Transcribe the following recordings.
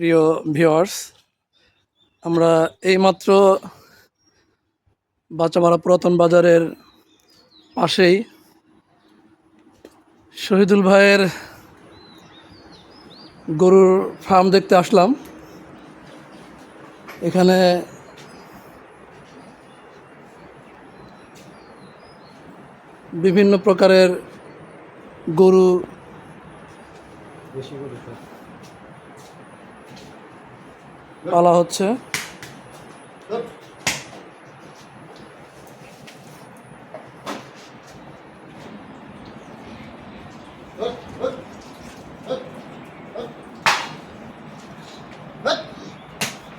প্রিয় ভিওয়ার্স আমরা এইমাত্র বাচ্চামারা পুরাতন বাজারের পাশেই শহীদুল ভাইয়ের গরুর ফার্ম দেখতে আসলাম। এখানে বিভিন্ন প্রকারের গরু পালা হচ্ছে।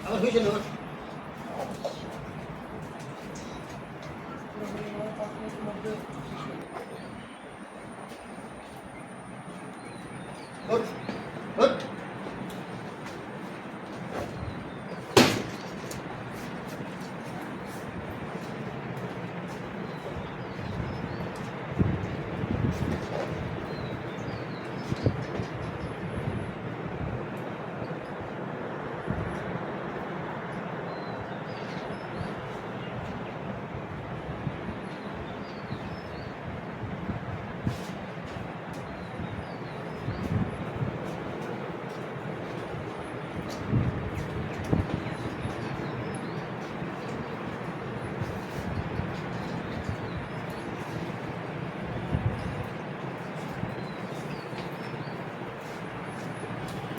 আমার হয়েছে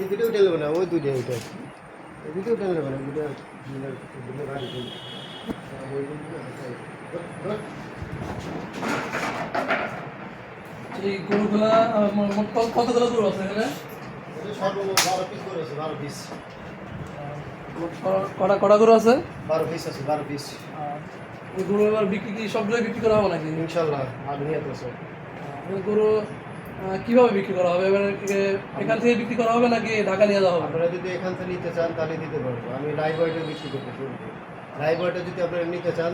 এই ভিডিও উঠে নেবে না ওই দুইটা ওইটা এই ভিডিও উঠে নেবে না এই গরুগুলা কতগুলো গরু আছে এখানে? সর্বমোট বারো পিস করে আছে বারো পিস কটা কটা গরু আছে? বারো পিস আছে বারো পিস গরু এবার বিক্রি কি সবগুলোই বিক্রি করা হবে নাকি? ইনশাল্লাহ আর নিয়ে আছে গরু কীভাবে বিক্রি করা হবে? এবার এখান থেকে বিক্রি করা হবে নাকি ঢাকা নিয়ে যাওয়া হবে? আপনারা যদি এখান থেকে নিতে চান তাহলে দিতে পারব। আমি লাইভ ওয়েটে বিক্রি করতে শুরু লাইভ ওয়েটে যদি আপনারা নিতে চান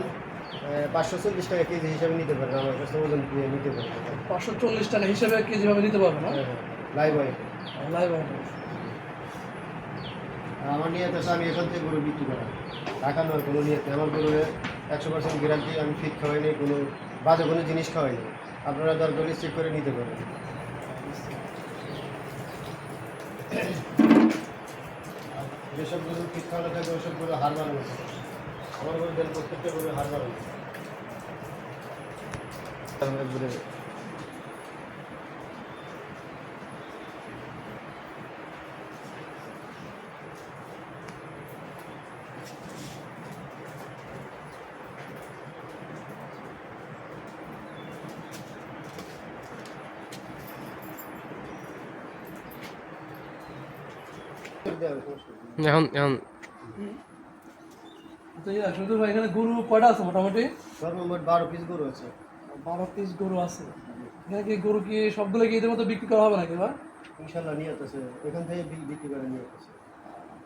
পাঁচশো চল্লিশ টাকা কেজি হিসাবে নিতে পারেন আমার কাছে ওজন দিয়ে নিতে পারবেন। পাঁচশো চল্লিশ টাকা হিসাবে কেজি ভাবে নিতে পারবে না? লাইভ ওয়েট লাইভ আমার নিয়ে আছে আমি এখান থেকে গরু বিক্রি করা। টাকা নয় কোনো নিয়ে আমার গরুর একশো পার্সেন্ট গ্যারান্টি আমি ফিট খাওয়াই নেই কোনো বাজে কোনো জিনিস খাওয়াই নেই আপনারা দরকার চেক করে নিতে পারেন যেসব গরু খাওয়ানো থাকে ওইসব গরু হার বানানো থাকে আমার গরু প্রত্যেকটা গরু হার বানানো একবারে এখন এখন। শুধু এখানে গরু কয়টা আছে মোটামুটি? সর্বমোট বারো পিস গরু আছে। বারো পিস গরু আছে। এখানে কি গরু কি সবগুলো কি এদের মতো বিক্রি করা হবে নাকি বা ইনশাল্লাহ নিয়ত আছে। এখান থেকে বিক্রি করে নিয়ত আছে।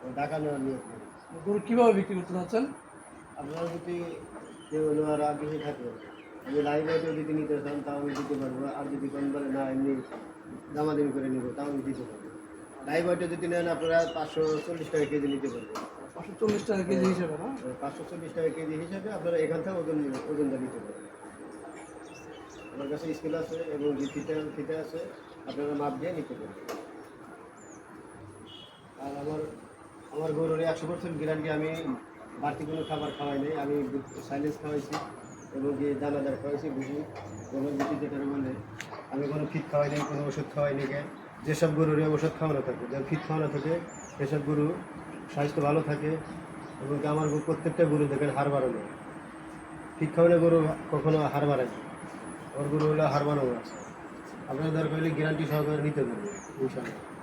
ওই ঢাকা নেওয়ার নিয়ত গরু কীভাবে বিক্রি করতে চাচ্ছেন? আপনারা যদি কেউ নেওয়ার আগ্রহী থাকে আমি লাইভ আইটেও যদি নিতে চান তাও আমি দিতে পারব। আর যদি কোন বলে না এমনি দামাদামি করে নেব তাও আমি দিতে পারব। লাইভ যদি নেন আপনারা পাঁচশো চল্লিশ টাকা কেজি নিতে পারবেন। পাঁচশো চল্লিশ টাকা কেজি হিসেবে না? পাঁচশো চল্লিশ টাকা কেজি হিসাবে আপনারা এখান থেকে ওজন ওজনটা নিতে পারবেন। আমার কাছে স্কেল আছে এবং ফিতে ফিতে আছে আপনারা মাপ দিয়ে নিতে পারবেন। আর আমার আমার গরুর একশো পার্সেন্ট গ্যারান্টি আমি বাড়তি কোনো খাবার খাওয়াই নাই। আমি সাইলেন্স খাওয়াইছি এবং যে দানাদার খাওয়াইছি বুঝি বুঝি যেটা বলে আমি কোনো ফিট খাওয়াই নাই কোনো ওষুধ খাওয়াই নি যেসব গরুর ওষুধ খাওয়ানো থাকে যেমন ফিট খাওয়ানো থাকে, সেসব গরু স্বাস্থ্য ভালো থাকে এবং আমার প্রত্যেকটা গরু দেখেন হার বাড়ানো। ফিট খাওয়ানো গরু কখনো হার বাড়ায় ওর গরু হলে হার বাড়ানো আছে আপনারা দরকার হলে গ্যারান্টি সহকারে নিতে পারবেন ইনশাল্লাহ